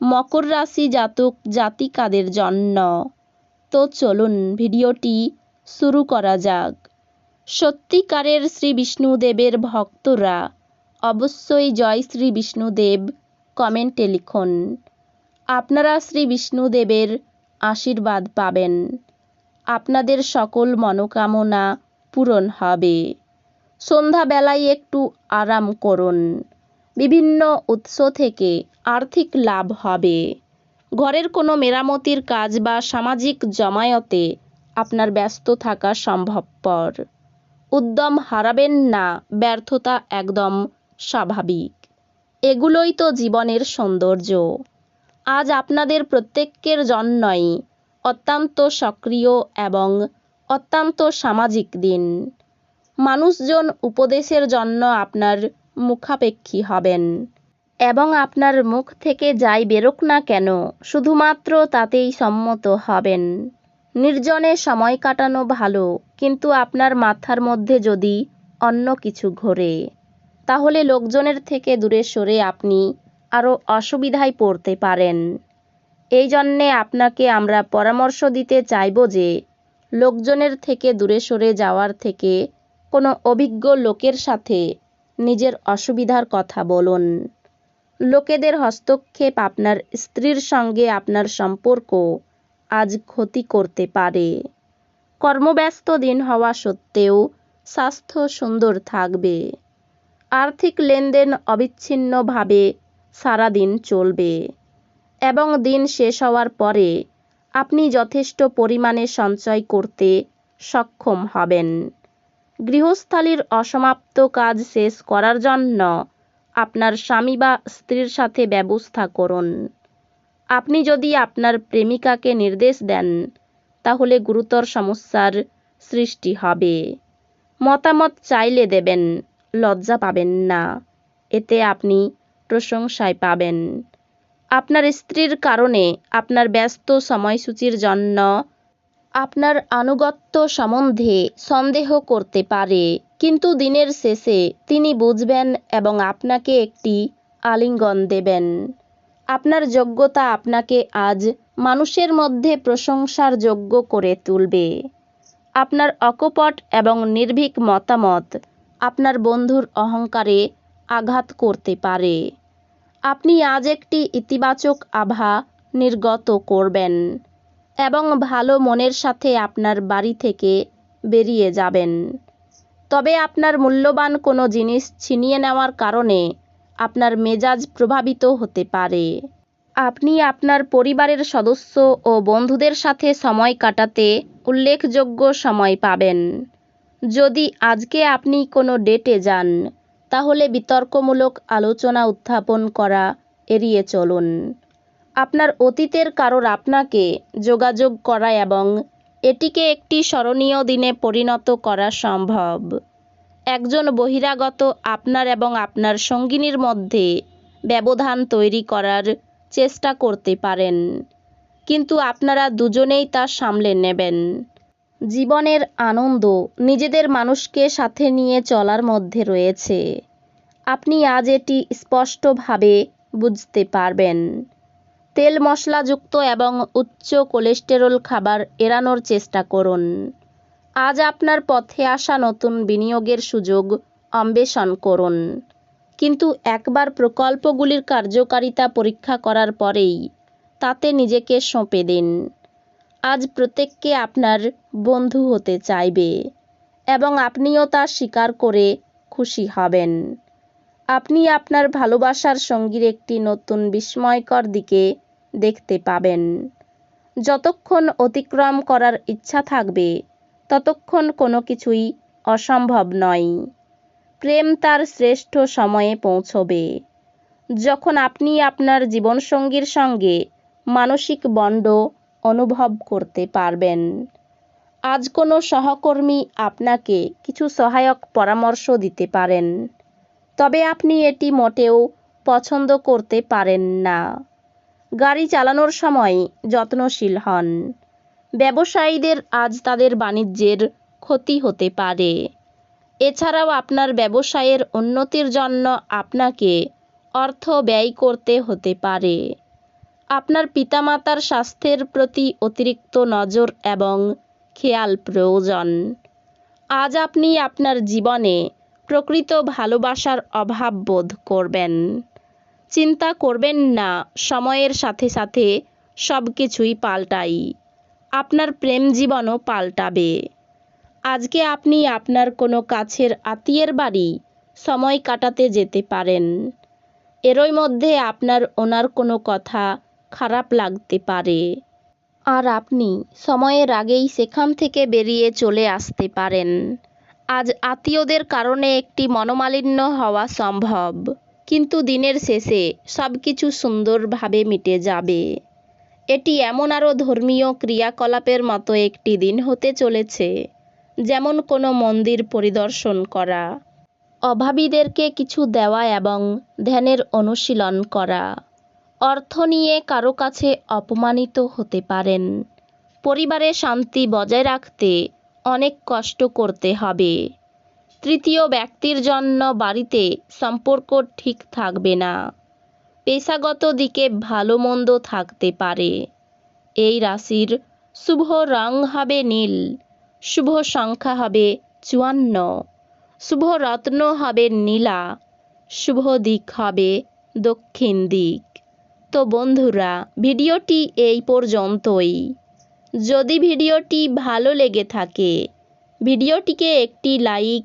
মকর রাশি জাতক, জাতিকাদের জন্য। তো চলুন ভিডিওটি শুরু করা যাক। সত্যিকারের শ্রী বিষ্ণুদেবের ভক্তরা অবশ্যই জয় শ্রী বিষ্ণুদেব কমেন্টে লিখুন। আপনারা শ্রী বিষ্ণুদেবের আশীর্বাদ পাবেন। আপনাদের সকল মনোকামনা পূরণ হবে। সন্ধ্যাবেলায় একটু আরাম করুন। বিভিন্ন উৎস থেকে আর্থিক লাভ হবে। ঘরের কোনো মেরামতির কাজ বা সামাজিক জমায়েতে আপনার ব্যস্ত থাকা সম্ভবপর। উদ্যম হারাবেন না, ব্যর্থতা একদম স্বাভাবিক। এগুলোই তো জীবনের সৌন্দর্য। আজ আপনাদের প্রত্যেকের জন্যই অত্যন্ত সক্রিয় এবং অত্যন্ত সামাজিক দিন। মানুষজন উপদেশের জন্য আপনার মুখাপেক্ষী হবেন। এবং আপনার মুখ থেকে যাই বেরোক না কেন, শুধুমাত্র তাতেই সম্মত হবেন। নির্জনে সময় কাটানো ভালো, কিন্তু আপনার মাথার মধ্যে যদি অন্য কিছু ঘোরে, তাহলে লোকজনের থেকে দূরে সরে আপনি আরও অসুবিধায় পড়তে পারেন। এই জন্যে আপনাকে আমরা পরামর্শ দিতে চাইব যে, লোকজনের থেকে দূরে সরে যাওয়ার থেকে কোনো অভিজ্ঞ লোকের সাথে নিজের অসুবিধার কথা বলুন। লোকেদের হস্তক্ষেপ আপনার স্ত্রীর সঙ্গে আপনার সম্পর্ক আজ ক্ষতি করতে পারে। কর্মব্যস্ত দিন হওয়া সত্ত্বেও স্বাস্থ্য সুন্দর থাকবে। আর্থিক লেনদেন অবিচ্ছিন্নভাবে সারাদিন চলবে। এবং দিন শেষ হওয়ার পরে আপনি যথেষ্ট পরিমাণে সঞ্চয় করতে সক্ষম হবেন। গৃহস্থালির অসমাপ্ত কাজ শেষ করার জন্য আপনার স্বামী বা স্ত্রীর সাথে ব্যবস্থা করুন। আপনি যদি আপনার প্রেমিকাকে নির্দেশ দেন, তাহলে গুরুতর সমস্যার সৃষ্টি হবে। মতামত চাইলে দেবেন, লজ্জা পাবেন না। এতে আপনি প্রশংসায় পাবেন। আপনার স্ত্রীর কারণে আপনার ব্যস্ত সময়সূচির জন্য আপনার আনুগত্য সম্বন্ধে সন্দেহ করতে পারে। কিন্তু দিনের শেষে তিনি বুঝবেন এবং আপনাকে একটি আলিঙ্গন দেবেন। আপনার যোগ্যতা আপনাকে আজ মানুষের মধ্যে প্রশংসার যোগ্য করে তুলবে। আপনার অকপট এবং নির্ভীক মতামত আপনার বন্ধুর অহংকারে আঘাত করতে পারে। আপনি আজ একটি ইতিবাচক আভা নির্গত করবেন। এবং ভালো মনের সাথে আপনার বাড়ি থেকে বেরিয়ে যাবেন। তবে আপনার মূল্যবান কোনো জিনিস ছিনিয়ে নেওয়ার কারণে আপনার মেজাজ প্রভাবিত হতে পারে। আপনি আপনার পরিবারের সদস্য ও বন্ধুদের সাথে সময় কাটাতে উল্লেখযোগ্য সময় পাবেন। যদি আজকে আপনি কোনো ডেটে যান, তাহলে বিতর্কমূলক আলোচনা উত্থাপন করা এড়িয়ে চলুন। আপনার অতীতের কারোর আপনাকে যোগাযোগ করা এবং এটিকে একটি স্মরণীয় দিনে পরিণত করা সম্ভব। একজন বহিরাগত আপনার এবং আপনার সঙ্গিনীর মধ্যে ব্যবধান তৈরি করার চেষ্টা করতে পারেন, কিন্তু আপনারা দুজনেই তা সামলে নেবেন। জীবনের আনন্দ নিজেদের মানুষকে সাথে নিয়ে চলার মধ্যে রয়েছে। আপনি আজ এটি স্পষ্টভাবে বুঝতে পারবেন। তেল মশলাযুক্ত এবং উচ্চ কোলেস্টেরল খাবার এড়ানোর চেষ্টা করুন। আজ আপনার পথে আসা নতুন বিনিয়োগের সুযোগ অন্বেষণ করুন। কিন্তু একবার প্রকল্পগুলির কার্যকারিতা পরীক্ষা করার পরেই তাতে নিজেকে সঁপে দিন। আজ প্রত্যেককে আপনার বন্ধু হতে চাইবে এবং আপনিও তা স্বীকার করে খুশি হবেন। আপনি আপনার ভালোবাসার সঙ্গীর একটি নতুন বিস্ময়কর দিকে দেখতে পাবেন। যতক্ষণ অতিক্রম করার ইচ্ছা থাকবে, ততক্ষণ কোনো কিছুই অসম্ভব নয়। প্রেম তার শ্রেষ্ঠ সময়ে পৌঁছবে। যখন আপনি আপনার জীবনসঙ্গীর সঙ্গে মানসিক বন্ড অনুভব করতে পারবেন। আজ কোনো সহকর্মী আপনাকে কিছু সহায়ক পরামর্শ দিতে পারেন, তবে আপনি এটি মোটেও পছন্দ করতে পারেন না। গাড়ি চালানোর সময় যত্নশীল হন। ব্যবসায়ীদের আজ তাদের বাণিজ্যের ক্ষতি হতে পারে। এছাড়াও আপনার ব্যবসায়ের উন্নতির জন্য আপনাকে অর্থ ব্যয় করতে হতে পারে। আপনার পিতামাতার স্বাস্থ্যের প্রতি অতিরিক্ত নজর এবং খেয়াল প্রয়োজন। আজ আপনি আপনার জীবনে প্রকৃত ভালোবাসার অভাব বোধ করবেন। চিন্তা করবেন না, সময়ের সাথে সাথে সব কিছুই পাল্টাই। আপনার প্রেম জীবনও পাল্টাবে। আজকে আপনি আপনার কোনো কাছের আত্মীয়ের বাড়ি সময় কাটাতে যেতে পারেন। এরই মধ্যে আপনার ওনার কোনো কথা খারাপ লাগতে পারে। আর আপনি সময়ের আগেই সেখান থেকে বেরিয়ে চলে আসতে পারেন। আজ আত্মীয়দের কারণে একটি মনোমালিন্য হওয়া সম্ভব। কিন্তু দিনের শেষে সব কিছু সুন্দরভাবে মিটে যাবে। এটি এমন আরও ধর্মীয় ক্রিয়াকলাপের মতো একটি দিন হতে চলেছে, যেমন কোনো মন্দির পরিদর্শন করা, অভাবীদেরকে কিছু দেওয়া এবং ধ্যানের অনুশীলন করা। অর্থ নিয়ে কারও কাছে অপমানিত হতে পারেন। পরিবারে শান্তি বজায় রাখতে অনেক কষ্ট করতে হবে। তৃতীয় ব্যক্তির জন্য বাড়িতে সম্পর্ক ঠিক থাকবে না। পেশাগত দিকে ভালো মন্দ থাকতে পারে। এই রাশির শুভ রং হবে নীল, শুভ সংখ্যা হবে চুয়ান্ন, শুভ রত্ন হবে নীলা, শুভ দিক হবে দক্ষিণ দিক। তো বন্ধুরা, ভিডিওটি এই পর্যন্তই। যদি ভিডিওটি ভালো লেগে থাকে, ভিডিওটিকে একটি লাইক